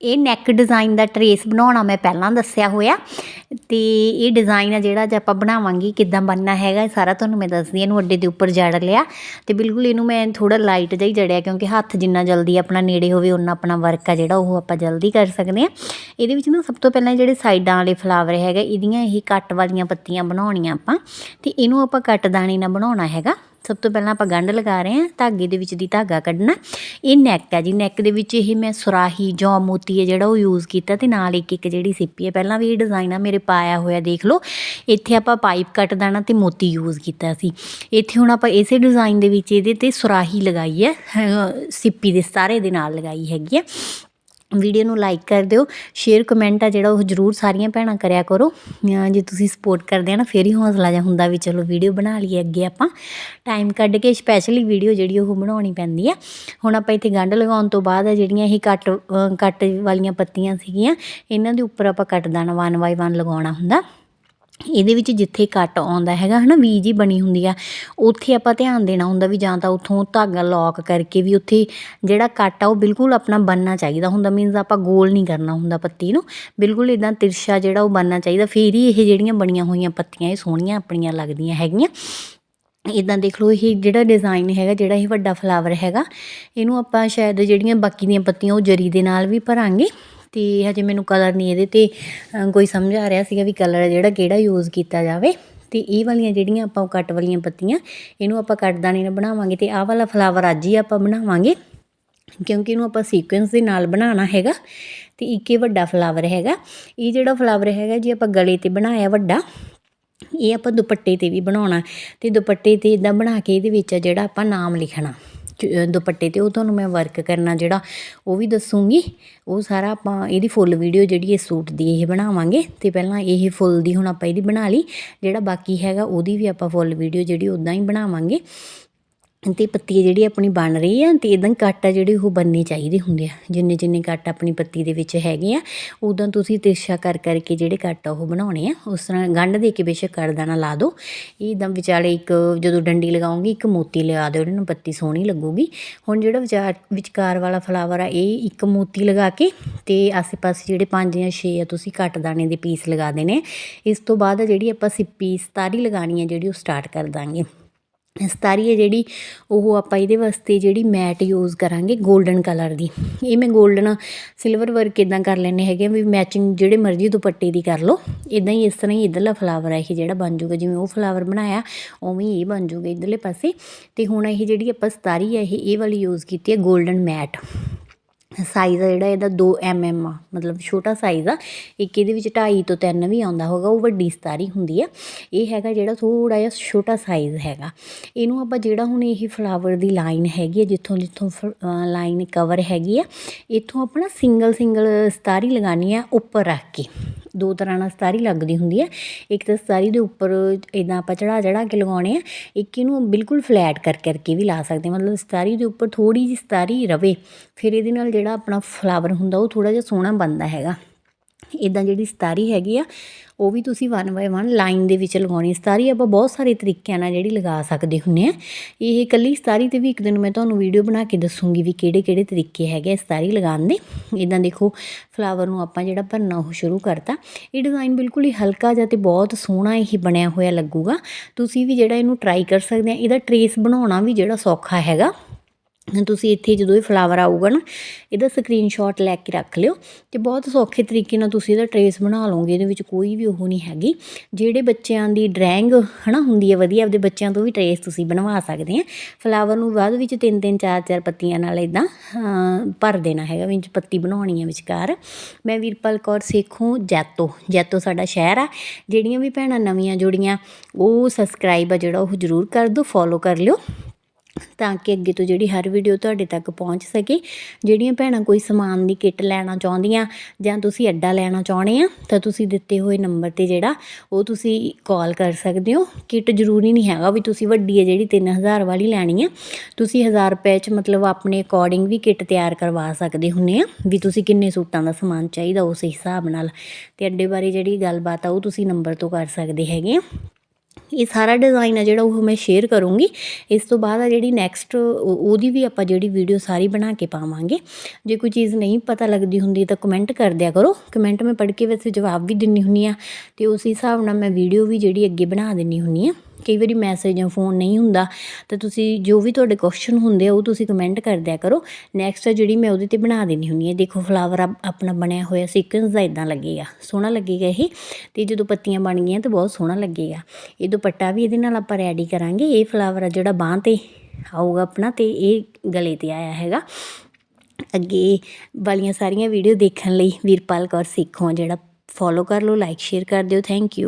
ਇਹ neck design ਦਾ trace ਬਣਾਉਣਾ ਮੈਂ ਪਹਿਲਾਂ ਦੱਸਿਆ ਹੋਇਆ। ਤੇ ਇਹ ਡਿਜ਼ਾਈਨ ਆ ਜਿਹੜਾ ਜੇ ਆਪਾਂ ਬਣਾਵਾਂਗੇ, ਕਿੱਦਾਂ ਬਣਨਾ ਹੈਗਾ, ਇਹ ਸਾਰਾ ਤੁਹਾਨੂੰ ਮੈਂ ਦੱਸਦੀ ਹਾਂ, ਇਹਨੂੰ ਅੱਡੇ ਦੇ ਉੱਪਰ ਜੜ ਲਿਆ। ਤੇ ਬਿਲਕੁਲ ਇਹਨੂੰ ਮੈਂ ਥੋੜਾ ਲਾਈਟ ਜਿਹਾ ਹੀ ਜੜਿਆ, ਕਿਉਂਕਿ ਹੱਥ ਜਿੰਨਾ ਜਲਦੀ ਆਪਣਾ ਨੇੜੇ ਹੋਵੇ ਉਹਨਾਂ ਆਪਣਾ ਵਰਕ ਆ ਜਿਹੜਾ, ਉਹ ਆਪਾਂ ਜਲਦੀ ਕਰ ਸਕਦੇ ਆ ਇਹਦੇ ਵਿੱਚ ਨਾ ਸਭ ਤੋਂ ਪਹਿਲਾਂ ਜਿਹੜੇ ਸਾਈਡਾਂ ਵਾਲੇ ਫਲਾਵਰ ਹੈਗਾ, ਇਹਦੀਆਂ ਇਹ ਕੱਟ ਵਾਲੀਆਂ ਪੱਤੀਆਂ ਬਣਾਉਣੀਆਂ ਆਪਾਂ। ਤੇ ਇਹਨੂੰ ਆਪਾਂ ਕੱਟ ਦਾਣੇ ਨਾਲ ਬਣਾਉਣਾ ਹੈਗਾ। ਸਭ ਤੋਂ ਪਹਿਲਾਂ ਆਪਾਂ ਗੰਢ ਲਗਾ ਰਹੇ ਹਾਂ, ਧਾਗੇ ਦੇ ਵਿੱਚ ਦੀ ਧਾਗਾ ਕੱਢਣਾ। ਇਹ ਨੈਕ ਹੈ ਜੀ ਨੈਕ ਦੇ ਵਿੱਚ ਇਹ ਮੈਂ ਸੁਰਾਹੀ ਜਾਂ ਮੋਤੀ ਹੈ ਜਿਹੜਾ ਉਹ ਯੂਜ਼ ਕੀਤਾ ਤੇ ਨਾਲ ਇੱਕ ਇੱਕ ਜਿਹੜੀ ਸਿੱਪੀ ਹੈ। ਪਹਿਲਾਂ ਵੀ ਇਹ ਡਿਜ਼ਾਈਨ ਆ, ਮੇਰੇ ਪਾਇਆ ਹੋਇਆ ਦੇਖ ਲਓ। ਇੱਥੇ ਆਪਾਂ ਪਾਈਪ ਕੱਟ ਦੇਣਾ ਤੇ ਮੋਤੀ ਯੂਜ਼ ਕੀਤਾ ਸੀ। ਇੱਥੇ ਹੁਣ ਆਪਾਂ ਇਸੇ ਡਿਜ਼ਾਈਨ ਦੇ ਵਿੱਚ ਇਹਦੇ ਤੇ ਸੁਰਾਹੀ ਲਗਾਈ ਹੈ ਸਿੱਪੀ ਦੇ ਸਾਰੇ ਦੇ ਨਾਲ ਲਗਾਈ ਹੈਗੀ ਹੈ। ਵੀਡੀਓ ਨੂੰ ਲਾਈਕ ਕਰ ਦਿਓ ਸ਼ੇਅਰ ਕਮੈਂਟ ਆ ਜਿਹੜਾ ਉਹ ਜਰੂਰ ਸਾਰੀਆਂ ਭੈਣਾਂ ਕਰਿਆ ਕਰੋ। ਜੇ ਤੁਸੀਂ ਸਪੋਰਟ ਕਰਦੇ ਆ ਨਾ, ਫੇਰ ਹੀ ਹੌਸਲਾ ਜਾ ਹੁੰਦਾ ਵੀ ਚਲੋ ਵੀਡੀਓ ਬਣਾ ਲਈਏ ਅੱਗੇ ਆਪਾਂ। ਟਾਈਮ ਕੱਢ ਕੇ ਸਪੈਸ਼ਲੀ ਵੀਡੀਓ ਜਿਹੜੀ ਉਹ ਬਣਾਉਣੀ ਪੈਂਦੀ ਆ। ਹੁਣ ਆਪਾਂ ਇੱਥੇ ਗੰਢ ਲਗਾਉਣ ਤੋਂ ਬਾਅਦ ਆ ਜਿਹੜੀਆਂ ਇਹ ਕੱਟ ਕੱਟ ਵਾਲੀਆਂ ਪੱਤੀਆਂ ਸੀਗੀਆਂ, ਇਹਨਾਂ ਦੇ ਉੱਪਰ ਆਪਾਂ ਕੱਟ ਦਾਣਾ ਵਨ ਬਾਈ ਵਨ ਲਗਾਉਣਾ ਹੁੰਦਾ। ਇਹਦੇ ਵਿੱਚ ਜਿੱਥੇ ਕੱਟ ਆਉਂਦਾ ਹੈਗਾ ਹੈ ਨਾ ਵੀ ਜੀ ਬਣੀ ਹੁੰਦੀ ਆ, ਉੱਥੇ ਆਪਾਂ ਧਿਆਨ ਦੇਣਾ ਹੁੰਦਾ ਵੀ ਜਾਂ ਤਾਂ ਉੱਥੋਂ ਧਾਗਾ ਲੌਕ ਕਰਕੇ ਵੀ ਉੱਥੇ ਜਿਹੜਾ ਕੱਟ ਆ, ਉਹ ਬਿਲਕੁਲ ਆਪਣਾ ਬੰਨਣਾ ਚਾਹੀਦਾ ਹੁੰਦਾ ਮੀਨਸ ਆਪਾਂ ਗੋਲ ਨਹੀਂ ਕਰਨਾ ਹੁੰਦਾ ਪੱਤੀ ਨੂੰ, ਬਿਲਕੁਲ ਇਦਾਂ ਤਿਰਛਾ ਜਿਹੜਾ ਉਹ ਬੰਨਣਾ ਚਾਹੀਦਾ, ਫੇਰ ਹੀ ਇਹ ਜਿਹੜੀਆਂ ਬਣੀਆਂ ਹੋਈਆਂ ਪੱਤੀਆਂ, ਇਹ ਸੋਹਣੀਆਂ ਆਪਣੀਆਂ ਲੱਗਦੀਆਂ ਹੈਗੀਆਂ। ਇਦਾਂ ਦੇਖ ਲਓ, ਇਹ ਜਿਹੜਾ ਡਿਜ਼ਾਈਨ ਹੈਗਾ, ਜਿਹੜਾ ਇਹ ਵੱਡਾ ਫਲਾਵਰ ਹੈਗਾ, ਇਹਨੂੰ ਆਪਾਂ ਸ਼ਾਇਦ ਜਿਹੜੀਆਂ ਬਾਕੀ ਦੀਆਂ ਪੱਤੀਆਂ ਉਹ ਜਰੀ ਦੇ ਨਾਲ ਵੀ ਭਰਾਂਗੇ। ਤੇ ਹਜੇ ਮੈਨੂੰ ਕਲਰ ਨਹੀਂ ਇਹਦੇ ਤੇ ਕੋਈ ਸਮਝ ਆ ਰਿਹਾ ਸੀਗਾ ਵੀ ਕਲਰ ਜਿਹੜਾ ਕਿਹੜਾ ਯੂਜ਼ ਕੀਤਾ ਜਾਵੇ। ਤੇ ਇਹ ਵਾਲੀਆਂ ਜਿਹੜੀਆਂ ਆਪਾਂ ਕੱਟ ਵਾਲੀਆਂ ਪੱਤੀਆਂ, ਇਹਨੂੰ ਆਪਾਂ ਕੱਟ ਦਾਣੇ ਨਾਲ ਬਣਾਵਾਂਗੇ ਤੇ ਆਹ ਵਾਲਾ ਫਲਾਵਰ ਅੱਜ ਹੀ ਆਪਾਂ ਬਣਾਵਾਂਗੇ, ਕਿਉਂਕਿ ਇਹਨੂੰ ਆਪਾਂ ਸੀਕੁਐਂਸ ਦੇ ਨਾਲ ਬਣਾਉਣਾ ਹੈਗਾ ਤੇ ਇੱਕ ਇਹ ਵੱਡਾ ਫਲਾਵਰ ਹੈਗਾ। ਇਹ ਜਿਹੜਾ ਫਲਾਵਰ ਹੈਗਾ ਜੀ ਆਪਾਂ ਗਲੇ ਤੇ ਬਣਾਇਆ ਵੱਡਾ, ਇਹ ਆਪਾਂ ਦੁਪੱਟੇ ਤੇ ਵੀ ਬਣਾਉਣਾ ਤੇ ਦੁਪੱਟੇ ਤੇ ਇਦਾਂ ਬਣਾ ਕੇ ਇਹਦੇ ਵਿੱਚ ਜਿਹੜਾ ਆਪਾਂ ਨਾਮ ਲਿਖਣਾ। ਦੁਪੱਟੇ ਤੇ ਉਹ ਤੁਹਾਨੂੰ ਮੈਂ ਵਰਕ ਕਰਨਾ ਜਿਹੜਾ ਉਹ ਵੀ ਦੱਸੂਗੀ। ਉਹ ਸਾਰਾ ਆਪਾਂ ਇਹਦੀ ਫੁੱਲ ਵੀਡੀਓ ਜਿਹੜੀ ਇਹ ਸੂਟ ਦੀ ਇਹ ਬਣਾਵਾਂਗੇ। ਤੇ ਪਹਿਲਾਂ ਇਹ ਫੁੱਲ ਦੀ ਹੁਣ ਆਪਾਂ ਇਹਦੀ ਬਣਾ ਲਈ। ਜਿਹੜਾ ਬਾਕੀ ਹੈਗਾ ਉਹਦੀ ਵੀ ਆਪਾਂ ਫੁੱਲ ਵੀਡੀਓ ਜਿਹੜੀ ਉਦਾਂ ਹੀ ਬਣਾਵਾਂਗੇ। ਤੇ ਪੱਤੀ ਜਿਹੜੀ ਆਪਣੀ ਬਣ ਰਹੀ ਆ ਤੇ ਇਦਾਂ ਕੱਟ ਆ ਜਿਹੜੇ ਉਹ ਬੰਨੇ ਚਾਹੀਦੇ ਹੁੰਦੇ ਆ। ਜਿੰਨੇ ਜਿੰਨੇ ਕੱਟ ਆਪਣੀ ਪੱਤੀ ਦੇ ਵਿੱਚ ਹੈਗੇ ਆ ਉਦਾਂ ਤੁਸੀਂ ਤਿਰਛਾ ਕਰ ਕਰਕੇ ਜਿਹੜੇ ਕੱਟ ਆ ਉਹ ਬਣਾਉਣੇ ਆ। ਉਸ ਤਰ੍ਹਾਂ ਗੰਢ ਦੇ ਕੇ ਬੇਸ਼ੱਕ ਕਰ ਦੇਣਾ ਲਾ ਦਿਓ ਇਹ ਇਦਾਂ ਵਿਚਾਲੇ ਇੱਕ ਜਦੋਂ ਡੰਡੀ ਲਗਾਉਂਗੀ, ਇੱਕ ਮੋਤੀ ਲਗਾ ਦਿਓ ਉਹਨਾਂ ਨੂੰ ਪੱਤੀ ਸੋਹਣੀ ਲੱਗੂਗੀ। ਹੁਣ ਜਿਹੜਾ ਵਿਚਾਰ ਵਿਚਕਾਰ ਵਾਲਾ ਫਲਾਵਰ ਆ, ਇਹ ਇੱਕ ਮੋਤੀ ਲਗਾ ਕੇ ਤੇ ਆਸੇ-ਪਾਸੇ ਜਿਹੜੇ ਪੰਜ ਜਾਂ ਛੇ ਆ, ਤੁਸੀਂ ਕੱਟ ਦਾਣੇ ਦੇ ਪੀਸ ਲਗਾ ਦੇਣੇ ਇਸ ਤੋਂ ਬਾਅਦ ਜਿਹੜੀ ਆਪਾਂ ਸਿੱਪੀ, ਸਤਾਰੀ ਲਗਾਣੀ ਆ, ਜਿਹੜੀ ਉਹ ਸਟਾਰਟ ਕਰ ਦਾਂਗੇ। ਸਤਾਰੀ ਹੈ ਜਿਹੜੀ ਉਹ ਆਪਾਂ ਇਹਦੇ ਵਾਸਤੇ ਜਿਹੜੀ ਮੈਟ ਯੂਜ਼ ਕਰਾਂਗੇ 골ਡਨ ਕਲਰ ਦੀ। ਇਹ ਮੈਂ 골ਡਨ ਸਿਲਵਰ ਵਰਕ ਇਦਾਂ ਕਰ ਲੈਣੇ ਹੈਗੇ ਵੀ ਮੈਚਿੰਗ ਜਿਹੜੇ ਮਰਜ਼ੀ ਦੁਪੱਟੇ ਦੀ ਕਰ ਲਓ। ਇਦਾਂ ਹੀ ਇਸ ਤਰ੍ਹਾਂ ਹੀ ਇਧਰਲਾ ਫਲਾਵਰ ਹੈ ਇਹ ਜਿਹੜਾ ਬਣ ਜਾਊਗਾ, ਜਿਵੇਂ ਉਹ ਫਲਾਵਰ ਬਣਾਇਆ, ਉਵੇਂ ਇਹ ਬਣ ਜਾਊਗਾ ਇਧਰਲੇ ਪਾਸੇ। ਤੇ ਹੁਣ ਇਹ ਜਿਹੜੀ ਆਪਾਂ ਸਤਾਰੀ ਹੈ ਇਹ ਇਹ ਵਾਲੀ ਯੂਜ਼ ਕੀਤੀ ਹੈ 골ਡਨ ਮੈਟ। ਸਾਈਜ਼ ਆ ਜਿਹੜਾ ਇਹਦਾ 2 mm ਆ, ਮਤਲਬ ਛੋਟਾ ਸਾਈਜ਼ ਆ। ਇੱਕ ਇਹਦੇ ਵਿੱਚ 2.5 ਤੋਂ 3 ਵੀ ਆਉਂਦਾ ਹੋਗਾ ਉਹ ਵੱਡੀ ਸਤਾਰੀ ਹੁੰਦੀ ਆ। ਇਹ ਹੈਗਾ ਜਿਹੜਾ ਥੋੜਾ ਜਿਹਾ ਛੋਟਾ ਸਾਈਜ਼ ਹੈਗਾ। ਇਹਨੂੰ ਆਪਾਂ ਜਿਹੜਾ ਹੁਣ ਇਹ ਫਲਾਵਰ ਦੀ ਲਾਈਨ ਹੈਗੀ ਆ, ਜਿੱਥੋਂ ਜਿੱਥੋਂ ਲਾਈਨ ਕਵਰ ਹੈਗੀ ਆ, ਇੱਥੋਂ ਆਪਣਾ ਸਿੰਗਲ ਸਿੰਗਲ ਸਤਾਰੀ ਲਗਾਣੀ ਆ, ਉੱਪਰ ਰੱਖ ਕੇ। ਦੋ ਤਰ੍ਹਾਂ ਨਾਲ ਸਤਾਰੀ ਲੱਗਦੀ ਹੁੰਦੀ ਹੈ ਇੱਕ ਤਾਂ ਸਤਾਰੀ ਦੇ ਉੱਪਰ ਇਦਾਂ ਆਪਾਂ ਚੜਾ ਚੜਾ ਕੇ ਲਗਾਉਣੇ ਆ, ਇੱਕ ਇਹਨੂੰ ਬਿਲਕੁਲ ਫਲੈਟ ਕਰ ਕਰਕੇ ਵੀ ਲਾ ਸਕਦੇ ਹਾਂ। ਮਤਲਬ ਸਤਾਰੀ ਦੇ ਉੱਪਰ ਥੋੜੀ ਜਿਹੀ ਸਤਾਰੀ ਰਵੇ, ਫਿਰ ਇਹਦੇ ਨਾਲ ਜਿਹੜਾ ਆਪਣਾ ਫਲਾਵਰ ਹੁੰਦਾ ਉਹ ਥੋੜਾ ਜਿਹਾ ਸੋਹਣਾ ਬਣਦਾ ਹੈਗਾ ਇਦਾਂ ਜਿਹੜੀ ਸਤਾਰੀ ਹੈਗੀ ਆ, ਉਹ ਵੀ ਤੁਸੀਂ ਵਨ ਬਾਏ ਵਨ ਲਾਈਨ ਦੇ ਵਿੱਚ ਲਗਾਉਣੀ ਸਤਾਰੀ ਆਪਾਂ ਬਹੁਤ ਸਾਰੇ ਤਰੀਕਿਆਂ ਨਾਲ ਜਿਹੜੀ ਲਗਾ ਸਕਦੇ ਹੁੰਨੇ ਆ। ਇਹ ਇਕੱਲੀ ਸਤਾਰੀ ਤੇ ਵੀ ਇੱਕ ਦਿਨ ਮੈਂ ਤੁਹਾਨੂੰ ਵੀਡੀਓ ਬਣਾ ਕੇ ਦੱਸੂਗੀ ਵੀ ਕਿਹੜੇ ਕਿਹੜੇ ਤਰੀਕੇ ਹੈਗੇ ਆ ਸਤਾਰੀ ਲਗਾਉਣ ਦੇ। ਇਦਾਂ ਦੇਖੋ ਫਲਾਵਰ ਨੂੰ ਆਪਾਂ ਜਿਹੜਾ ਭਰਨਾ ਉਹ ਸ਼ੁਰੂ ਕਰਤਾ। ਇਹ ਡਿਜ਼ਾਈਨ ਬਿਲਕੁਲ ਹੀ ਹਲਕਾ ਜਿਹਾ ਤੇ ਬਹੁਤ ਸੋਹਣਾ ਇਹ ਬਣਿਆ ਹੋਇਆ ਲੱਗੂਗਾ। ਤੁਸੀਂ ਵੀ ਜਿਹੜਾ ਇਹਨੂੰ ਟਰਾਈ ਕਰ ਸਕਦੇ ਆ, ਇਹਦਾ ਟਰੇਸ ਬਣਾਉਣਾ ਵੀ ਜਿਹੜਾ ਸੌਖਾ ਹੈਗਾ। ਤੁਸੀਂ ਇੱਥੇ ਜਦੋਂ ਇਹ ਫਲਾਵਰ ਆਊਗਾ ਨਾ, ਇਹਦਾ ਸਕਰੀਨਸ਼ਾਟ ਲੈ ਕੇ ਰੱਖ ਲਿਓ ਤੇ ਬਹੁਤ ਸੌਖੇ ਤਰੀਕੇ ਨਾਲ ਤੁਸੀਂ ਇਹਦਾ ਟਰੇਸ ਬਣਾ ਲਓਗੇ, ਇਹਦੇ ਵਿੱਚ ਕੋਈ ਵੀ ਉਹ ਨਹੀਂ ਹੈਗੀ। ਜਿਹੜੇ ਬੱਚਿਆਂ ਦੀ ਡਰਾਇੰਗ ਹਨਾ ਹੁੰਦੀ ਹੈ ਵਧੀਆ, ਆਪਦੇ ਬੱਚਿਆਂ ਤੋਂ ਵੀ ਟਰੇਸ ਤੁਸੀਂ ਬਣਵਾ ਸਕਦੇ ਆ। ਫਲਾਵਰ ਨੂੰ ਬਾਅਦ ਵਿੱਚ ਤਿੰਨ ਤਿੰਨ, ਚਾਰ ਚਾਰ ਪੱਤੀਆਂ ਨਾਲ ਇਦਾਂ ਭਰ ਦੇਣਾ ਹੈਗਾ, ਵਿੱਚ ਪੱਤੀ ਬਣਾਉਣੀ ਹੈ ਵਿਚਕਾਰ। ਮੈਂ ਵੀਰਪਾਲ ਕੌਰ ਸੇਖੋਂ ਜੈਤੋ ਜੈਤੋ ਸਾਡਾ ਸ਼ਹਿਰ ਆ। ਜਿਹੜੀਆਂ ਵੀ ਭੈਣਾਂ ਨਵੀਆਂ ਜੁੜੀਆਂ, ਉਹ ਸਬਸਕ੍ਰਾਈਬ ਆ ਜਿਹੜਾ, ਉਹ ਜ਼ਰੂਰ ਕਰ ਦਿਓ ਫੋਲੋ ਕਰ ਲਿਓ। ਤਾਂ ਕਿ ਅੱਗੇ ਤੋਂ ਜਿਹੜੀ ਹਰ ਵੀਡੀਓ ਤੁਹਾਡੇ ਤੱਕ ਪਹੁੰਚ ਸਕੇ। ਜਿਹੜੀਆਂ ਭੈਣਾਂ ਕੋਈ ਸਮਾਨ ਦੀ ਕਿੱਟ ਲੈਣਾ ਚਾਹੁੰਦੀਆਂ ਜਾਂ ਤੁਸੀਂ ਅੱਡਾ ਲੈਣਾ ਚਾਹੁੰਦੇ ਆ, ਤਾਂ ਤੁਸੀਂ ਦਿੱਤੇ ਹੋਏ ਨੰਬਰ ਤੇ ਜਿਹੜਾ ਉਹ ਤੁਸੀਂ ਕਾਲ ਕਰ ਸਕਦੇ ਹੋ। ਕਿੱਟ ਜ਼ਰੂਰੀ ਨਹੀਂ ਹੈਗਾ ਵੀ ਤੁਸੀਂ ਵੱਡੀ ਹੈ ਜਿਹੜੀ 3000 ਵਾਲੀ ਲੈਣੀ ਆ। ਤੁਸੀਂ 1000 ਰੁਪਏ ਚ ਮਤਲਬ ਆਪਣੇ ਅਕੋਰਡਿੰਗ ਵੀ ਕਿੱਟ ਤਿਆਰ ਕਰਵਾ ਸਕਦੇ ਹੁੰਨੇ ਆ, ਵੀ ਤੁਸੀਂ ਕਿੰਨੇ ਸੂਟਾਂ ਦਾ ਸਮਾਨ ਚਾਹੀਦਾ ਉਸ ਹਿਸਾਬ ਨਾਲ। ਤੇ ਅੱਡੇ ਬਾਰੇ ਜਿਹੜੀ ਗੱਲਬਾਤ ਆ, ਉਹ ਤੁਸੀਂ ਨੰਬਰ ਤੋਂ ਕਰ ਸਕਦੇ ਹੈਗੇ ਆ। ਇਹ ਸਾਰਾ ਡਿਜ਼ਾਈਨ ਆ ਜਿਹੜਾ ਉਹ ਮੈਂ ਸ਼ੇਅਰ ਕਰੂੰਗੀ। ਇਸ ਤੋਂ ਬਾਅਦ ਆ ਜਿਹੜੀ ਨੈਕਸਟ ਉਹਦੀ ਵੀ ਆਪਾਂ ਜਿਹੜੀ ਵੀਡੀਓ ਸਾਰੀ ਬਣਾ ਕੇ ਪਾਵਾਂਗੇ। ਜੇ ਕੋਈ ਚੀਜ਼ ਨਹੀਂ ਪਤਾ ਲੱਗਦੀ ਹੁੰਦੀ ਤਾਂ ਕਮੈਂਟ ਕਰ ਦਿਆ ਕਰੋ। ਕਮੈਂਟ ਮੈਂ ਪੜ੍ਹ ਕੇ ਵੈਸੇ ਜਵਾਬ ਵੀ ਦਿੰਨੀ ਹੁੰਨੀ ਆ ਤੇ ਉਸ ਹਿਸਾਬ ਨਾਲ ਮੈਂ ਵੀਡੀਓ ਵੀ ਜਿਹੜੀ ਅੱਗੇ ਬਣਾ ਦਿੰਨੀ ਹੁੰਨੀ ਆ। ਕਈ ਵਾਰੀ ਮੈਸੇਜ ਜਾਂ ਫੋਨ ਨਹੀਂ ਹੁੰਦਾ, ਤਾਂ ਤੁਸੀਂ ਜੋ ਵੀ ਤੁਹਾਡੇ ਕੁਐਸਚਨ ਹੁੰਦੇ ਆ, ਉਹ ਤੁਸੀਂ ਕਮੈਂਟ ਕਰ ਦਿਆ ਕਰੋ। ਨੈਕਸਟ ਜਿਹੜੀ ਮੈਂ ਉਹਦੇ ਤੇ ਬਣਾ ਦੇਣੀ ਹੁੰਦੀ ਹੈ ਦੇਖੋ ਫਲਾਵਰ ਆਪਣਾ ਬਣਿਆ ਹੋਇਆ ਸੀਕੁਐਂਸ ਦਾ ਇਦਾਂ ਲੱਗੇਗਾ। ਸੋਹਣਾ ਲੱਗੇਗਾ ਇਹ, ਤੇ ਜਦੋਂ ਪੱਤੀਆਂ ਬਣ ਗਈਆਂ ਤਾਂ ਬਹੁਤ ਸੋਹਣਾ ਲੱਗੇਗਾ। ਇਹ ਦੁਪੱਟਾ ਵੀ ਇਹਦੇ ਨਾਲ ਆਪਾਂ ਰੈਡੀ ਕਰਾਂਗੇ। ਇਹ ਫਲਾਵਰ ਆ ਜਿਹੜਾ ਬਾਂਹ ਤੇ ਆਊਗਾ ਆਪਣਾ, ਤੇ ਇਹ ਗਲੇ ਤੇ ਆਇਆ ਹੈਗਾ। ਅੱਗੇ ਵਾਲੀਆਂ ਸਾਰੀਆਂ ਵੀਡੀਓ ਦੇਖਣ ਲਈ ਵੀਰਪਾਲ ਕੌਰ ਸਿੱਖੋ ਜਿਹੜਾ ਫੋਲੋ ਕਰ ਲਓ ਲਾਈਕ ਸ਼ੇਅਰ ਕਰ ਦਿਓ। Thank you